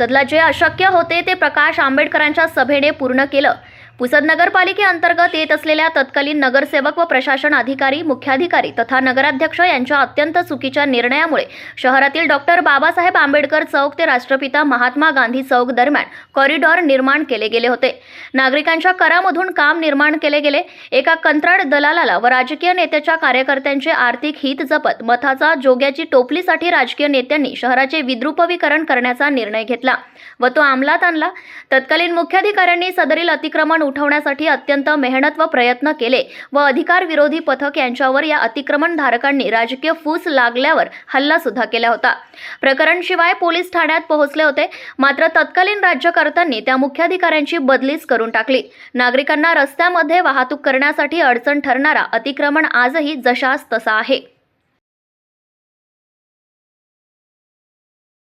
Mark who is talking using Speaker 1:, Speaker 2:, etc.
Speaker 1: पुसदला जे अशक्य होते ते प्रकाश आंबेडकरांच्या सभेने पूर्ण केलं. पुसद नगरपालिकेअंतर्गत येत असलेल्या तत्कालीन नगरसेवक व प्रशासन अधिकारी मुख्याधिकारी तथा नगराध्यक्ष यांच्या अत्यंत चुकीच्या निर्णयामुळे शहरातील डॉक्टर बाबासाहेब आंबेडकर चौक ते राष्ट्रपिता महात्मा गांधी चौक दरम्यान कॉरिडॉर निर्माण केले गेले होते. नागरिकांच्या करामधून काम निर्माण केले गेले. एका कंत्राट दलालाला व राजकीय नेत्याच्या कार्यकर्त्यांचे आर्थिक हित जपत मथाचा जोग्याची टोपलीसाठी राजकीय नेत्यांनी शहराचे विद्रुपवीकरण करण्याचा निर्णय घेतला व तो अंमलात आणला. तत्कालीन मुख्याधिकाऱ्यांनी सदरील अतिक्रमण उठवण्यासाठी अत्यंत मेहनत व प्रयत्न केले व अधिकार विरोधी पथक यांच्यावर या अतिक्रमण धारकांनी राजकीय फूस लागल्यावर हल्ला सुद्धा केला होता. प्रकरण शिवाय पोलीस ठाण्यात पोहोचले होते. मात्र तत्कालीन राज्यकर्त्यांनी त्या मुख्याधिकाऱ्यांची बदलीच करून टाकली. नागरिकांना रस्त्यामध्ये वाहतूक करण्यासाठी अडचण ठरणारा अतिक्रमण आजही जशास तसा आहे.